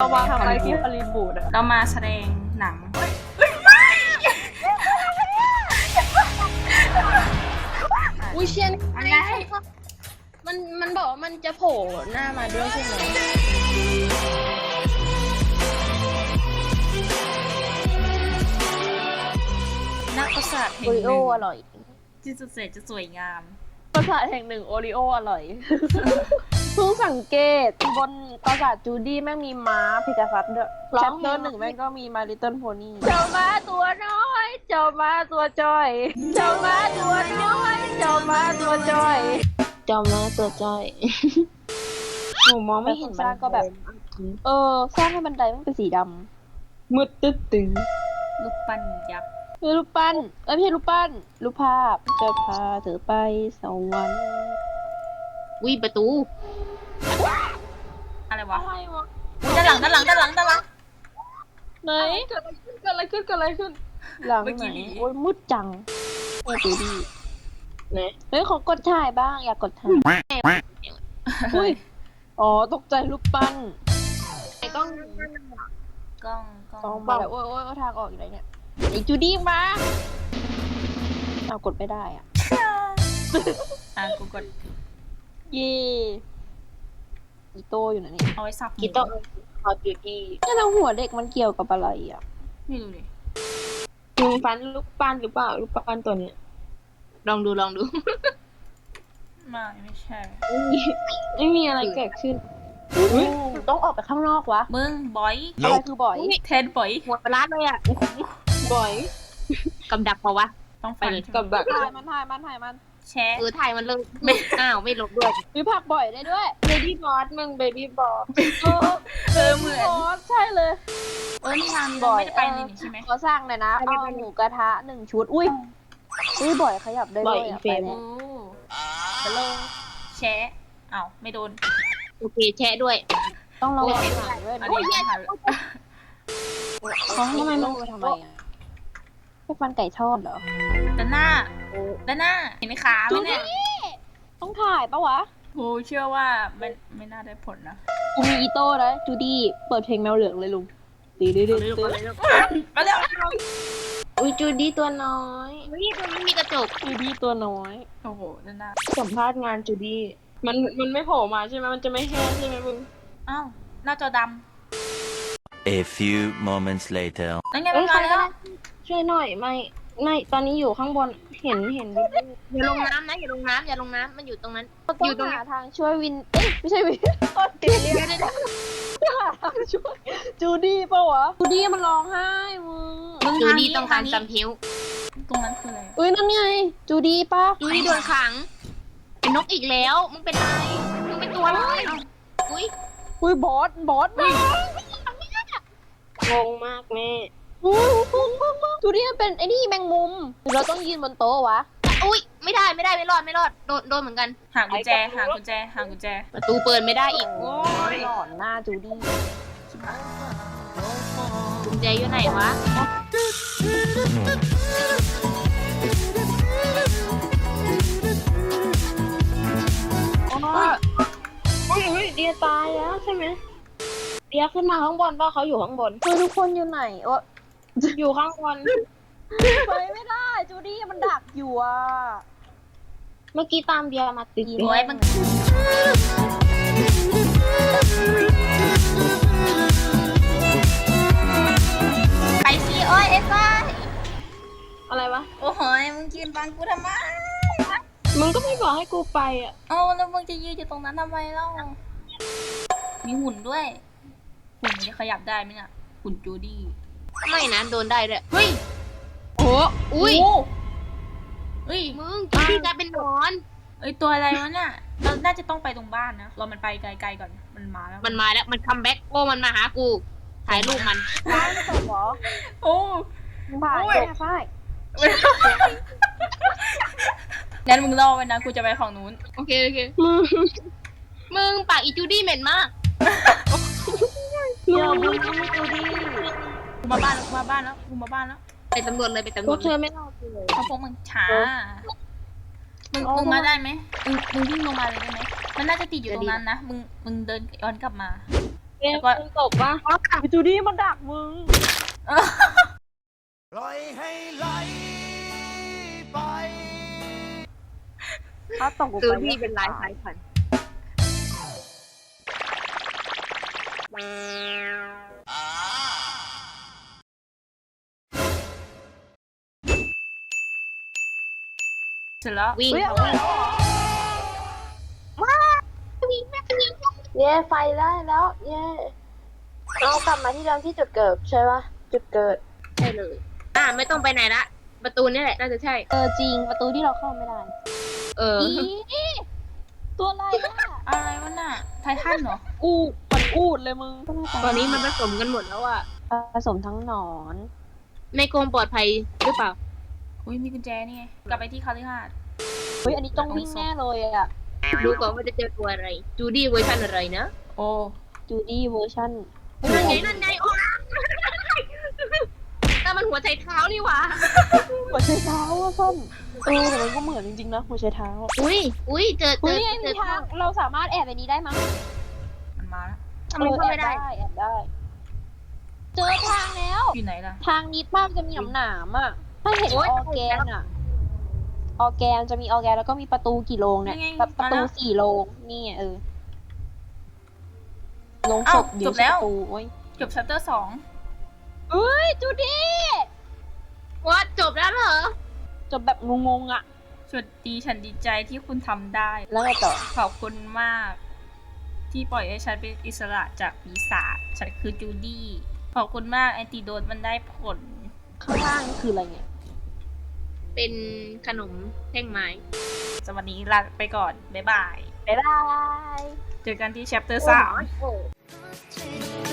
เรามาทำอะไรที่ฮอลลีวูดอะเรามาแสดงหนัง อุ้ยเชียนอะไรมันมันบอกว่ามันจะโผล่หน้ามาด้วยใช่ไหมนักประสาทแห่โองหริโอนึ่งอร่อย ที่สุดเสร็จจะสวยงาม ปราสาทแห่งหนึ่งโอริโออร่อย เพิ่งสังเกตบนปราสาทจูดี้แม่งมีม้าพิกาซัสด้วยแชปเตอร์หนึ่งแม่งก็มีมาลิตเติ้ลโพนี่เจ้าม้าตัวน้อย เจ้าม้าตัวจ้อย เจ้าม้าตัวน้อย เจ้าม้าตัวจ้อยจอมนะตัวจ้อยหนูมองไม่เห็นสร้างก็แบบ เออสร้างให้บันไดแม่งเป็นสีดมืดตึ๊ดตึงลูกปั้นยักษ์ำมีรูปปั้นเอ้ยไม่ใช่รูปปั้นรูปภาพจะพาเธอไปสวรรค์วิประตู อะไรวะอะไรวะอุ๊ยด้านหลังด้านหลังด้านหลังด้านหลัง ไหนเกิดอะไรขึ้นเกิดอะไรขึ้นเกิดอะไรขึ้น หลังเมื่อไหกี้นนี้ โอ้ยมืดจังโอ้ดูดิไหนเฮ้ยขอกดถ่ายบ้าง อยากกดถ่ายเฮ้ยอ๋อตกใจรูปปั้นไอ้กล้องกล้องกล้ต้อองงมาแล้วโอ้ยโอ้ยโอ้ยทางออกอยู่ไหนเนี่ยไอ้จูดี้มาเอากดไม่ได้อะอะกูกดเย่ อีโตอยู่ไหนนี่เอาไว้สับหมูกีตาร์คอจูดี้นี่เราหัวเด็กมันเกี่ยวกับอะไรอะไม่รู้ดิมึงฟันลูกปั้นหรือเปล่าลูกปั้นตัวเนี้ยลองดูลองดู ไม่ไม่ใช่ ไม่มีไม่มีอะไรเกิดขึ้นต้องออกไปข้างนอกวะมึงบอยอะไรคือบ่อย เทนบอยหัวปลาร้าเลยอะบ่อยกับดักเปล่าวะต้องฟันไปเลยใช่ไหมกับดักถ่ายมันถ่ายมันถ่ายมัน แชะเออถ่ายมันเลยไม่อ้าวไม่ลบด้วยมีผักบ่อยได้ด้วยเบบี้บอสมึงเบบี้บอสเออเออเหมือนอ๋อใช่เลย เออนี่ทางบ่อยไม่ได้ไปนี่นี่ใช่ไหมขอสร้างหน่อยนะเอาหมูกระทะหนึ่งชุด อุ้ยอุ้ยบ่อยขยับได้ด้วยอะไปโอ้แล้วฮัลโหลแชะเอ้าไม่โดน โอเคแชะด้วย ต้องระวังหน่อยด้วยอันนะนี้หันเขาทำไมมันทำไมอะไปฟันไก่ทอดเหรอด้านหน้า ด้านหน้าเห็นขาไหมเนี่ยต้องถ่ายปะวะโหเชื่อว่าไม่ไม่น่าได้ผลนะกูมีอีโต้นะจูดี้เปิดเพลงแมวเหลืองเลยลุงตีดื้อดื้อดื้อมาเร็วอุ้ยจูดี้ตัวน้อยเฮ้ยตัวนี้มีกระจกจูดี้ตัวน้อยโอ้โหด้านหน้าสัมภาษณ์งานจูดี้มันมันไม่โผล่มาใช่ไหมมันจะไม่แห้งใช่ไหมมึงอ้าวหน้าจอด A few moments later. ำนั่นไงเอ้มันยมาใครแล้ก็วได้ช่วยหน่อยไม่ ไม่ตอนนี้อยู่ข้างบนเห็นเห็นอย่าลงน้ำนะอย่าลงน้ำอย่าลงน้ำมันอยู่ตรงนั้น ต้อยู่ตรองงหาทางช่วยวิน เอ้ยไม่ใช่วินต้นตีเรียเดี๋ยวเดี๋ยวเดี๋ยวหาทางช่วยจูดี้ปะวะจูดี้มันร้องไห้มึงมึงจูทางดี้นี้ต้องทาการงนี้จำพิ้วตรงนั้นคืออะไรอุ้ยนั่นไงจูดี้ปะจูดี้โดนขัง เป็นนกอีกแล้ว มึงเป็นไรมึงเป็นตัวอะไรอุ้ยอุ้ยบอสบอสมางงมากแม่ อุ้ยมึงมึงมึงจูดี้มันเป็นไอ้นี่แมงมุมหรือเราต้องยืนบนโต๊ะวะ อุ้ยไม่ได้ไม่ได้ไม่รอดไม่รอดโดนโดนเหมือนกันหากุญแจหากุญแจหากุญแจ ประตูเปิดไม่ได้อีกโอ้ยหลอนหน้าจูดี้กุญแจอยู่ไหนวะอุ้ยอุ้ยเดียตายแล้วใช่ไหมเดียขึ้นมาข้างบนป่ะเขาอยู่ข้างบนคือทุกคนอยู่ไหนโอ้ อยู่ข้างบน ไปไม่ได้ จูดี้มันดักอยู่อะ เมื่อกี้ตามเดียมาติดโอ้ยมัน ไปสิโอ้ยเอซ่าอะไรวะ โอ้โหยมึงยืนบังกูทำไม มึงก็ไม่บอกให้กูไปอะ เอ้าแล้วมึงจะยืนอยู่ตรงนั้นทำไมเล่า มีหุ่นด้วย หุ่นมันจะขยับได้ไหมเนี่ยหุ่นจูดี้ ไม่นะโดนได้ด้วยเฮ้ยโอ้อุ้ยโเฮ้ยมึงจูดี้กลายเป็นหนอนเอ้ยตัวอะไรวะเนี่ยเราน่าจะต้องไปตรงบ้านนะเรามันไปไกลๆก่อนมันมาแล้วมันมาแล้วมันคัมแบ็กโอ้มันมาหากูถ่ายรูปมันร้านไม่จบเหรอโอ้มึงผ่านโอ้ยแค่ฝ้ายงั้นมึงรอไว้นะกูจะไปฝั่งนู้นโอเคโอเคมึงมึงปากอีจูดี้เหม็นมากเดี๋ยวมึงจูดี้กู มาบ้านแล้วกูมาบ้านแล้วกูมาบ้านแล้วไปตำรวจเลยไปตำรพววจกเธอไม่รอดเลยเพราะพวกมึงช้ามึงมึงมาได้ไหมมึงมึงวิ่งลงมาเลยได้ไหมมันน่าจะติดอยู่ตรงนั้นนะมึงมึงเดินย้อนกลับมา เกมแล้วก็คุณตกปะไอ้จูดี้มันดักมึง ปล่อยให้ไหลไป ถ้าตกลงจูไปดี้เป็นลายสายพันธุ์ เสร็จแล้ววิ่งเฮ้ยเขาวิ่งเย้ไฟได้แล้ว เย้เรากลับมาที่เดิมที่จุดเกิดใช่ปะจุดเกิดใช่เลย อ่าไม่ต้องไปไหนละ ประตูนี่แหละน่าจะใช่ เออจริงประตูที่เราเข้าไม่ได้ เอออีตัวอะไรอะอะไรวะน่ะไททันเหรอ อูดมันอูดเลยมึงตอนนี้มันผสมกันหมดแล้วอะผสมทั้งหนอน ในกรงปลอดภัยหรือเปล่า อุ้ยมีกุญแจนี่ไง กลับไปที่คาลิฮาดเฮ้ยอันนี้ต้องวิ่งแน่เลยอะ ดูก่อนว่าจะเจอตัวอะไร จูดี้เวอร์ชันอะไรนะ โอ้จูดี้เวอร์ชันนั่นไงนั่นไงโอ้แต่มันหัวใจเท้านี่หว่า หัวใช้เท้าอะส้มเออแต่มันก็เหมือนจริงๆนะหัวใช้เท้า อุ้ยอุ้ยเจอเจเฮ้อยไงเจมีอทางเราสามารถแอบไปนี้ได้มั้งมันมาแล้วทำไมเข้าไม่ได้ออแอบได้ เจอทางแล้ว อยู่ไหนล่ะ ทางนี้ป้ามจะมีหนามหนามๆอะ ถ้าเห็นโอ๊อยอร์แกนอะ ออร์แกนจะมีออร์แกนแล้วก็มีประตูกี่โรงเนี่ยนี่ไงประประตูมาแล้วสี่โรงนี่ไงเออโรงศอ้าวพเดี๋ยวจบแล้ว ประตูโอ้ยจบชัปเตอร์สองเอ้ยจูดี้ว่าจบแล้วเหรอ จบแบบงงๆอะ สวัสดีฉันดีใจที่คุณทำได้ แล้วไงต่อ ขอบคุณมาก ที่ปล่อยให้ฉันเป็นอิสระจากปีศาจฉันคือจูดี้ ขอบคุณมากแอนติโดดมันได้ผล ข้างล่างคืออะไรเนี่ย เป็นขนมแท่งไม้สวัสดีลาไปก่อน บ๊ายบาย บ๊ายบาย เจอกันที่ chapter สาม โอ้ Take